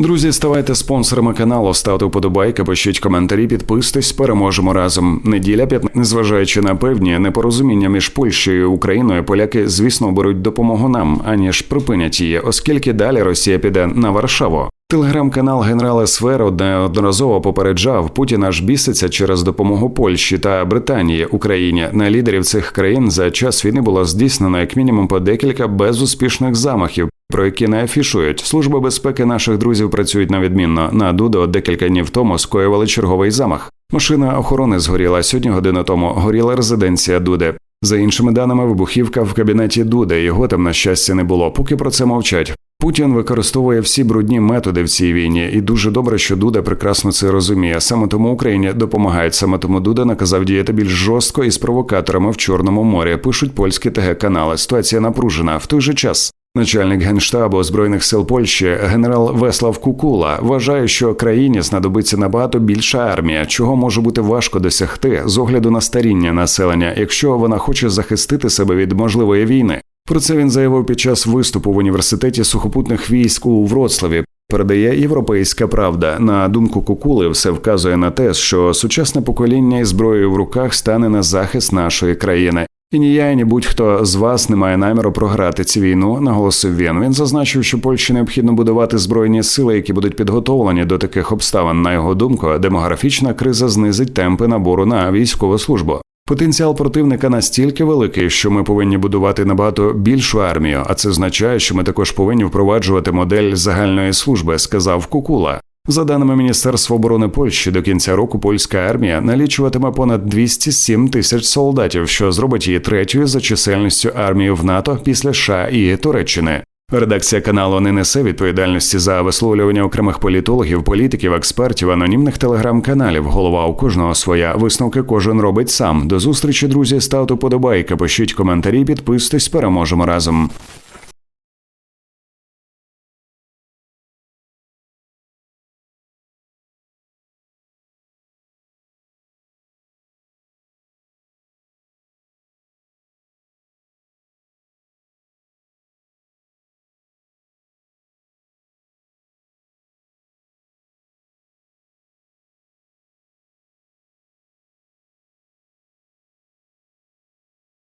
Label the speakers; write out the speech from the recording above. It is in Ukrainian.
Speaker 1: Друзі, ставайте спонсорами каналу, ставте вподобайки, пишіть коментарі, підписуйтесь, переможемо разом. Неділя 15. Незважаючи на певні непорозуміння між Польщею і Україною, поляки, звісно, беруть допомогу нам, аніж припинять її, оскільки далі Росія піде на Варшаву. Телеграм-канал генерала Сфер неодноразово попереджав, Путін аж біситься через допомогу Польщі та Британії Україні. На лідерів цих країн за час війни було здійснено як мінімум по декілька безуспішних замахів. Про які не афішують служби безпеки наших друзів працюють на відмінно. На Дудо декілька днів тому скоювали черговий замах. Машина охорони згоріла сьогодні годину тому. Горіла резиденція Дуди. За іншими даними, вибухівка в кабінеті Дуди. Його там на щастя не було. Поки про це мовчать. Путін використовує всі брудні методи в цій війні, і дуже добре, що Дуда прекрасно це розуміє. Саме тому Україні допомагають. Саме тому Дуда наказав діяти більш жорстко із провокаторами в Чорному морі. Пишуть польські ТГ канали. Ситуація напружена в той же час. Начальник генштабу збройних сил Польщі генерал Веслав Кукула вважає, що країні знадобиться набагато більша армія, чого може бути важко досягти з огляду на старіння населення, якщо вона хоче захистити себе від можливої війни. Про це він заявив під час виступу в університеті сухопутних військ у Вроцлаві. Передає європейська правда. На думку Кукули, все вказує на те, що сучасне покоління із зброєю в руках стане на захист нашої країни. І ні я, ні будь-хто з вас не має наміру програти цю війну, наголосив він. Він зазначив, що Польщі необхідно будувати збройні сили, які будуть підготовлені до таких обставин. На його думку, демографічна криза знизить темпи набору на військову службу. Потенціал противника настільки великий, що ми повинні будувати набагато більшу армію, а це означає, що ми також повинні впроваджувати модель загальної служби, сказав Кукула. За даними Міністерства оборони Польщі, до кінця року польська армія налічуватиме понад 207 тисяч солдатів, що зробить її третьою за чисельністю армії в НАТО після США і Туреччини. Редакція каналу не несе відповідальності за висловлювання окремих політологів, політиків, експертів, анонімних телеграм-каналів. Голова у кожного своя висновки кожен робить сам. До зустрічі, друзі. Ставте подобайки, пишіть коментарі, підписуйтесь, переможемо разом.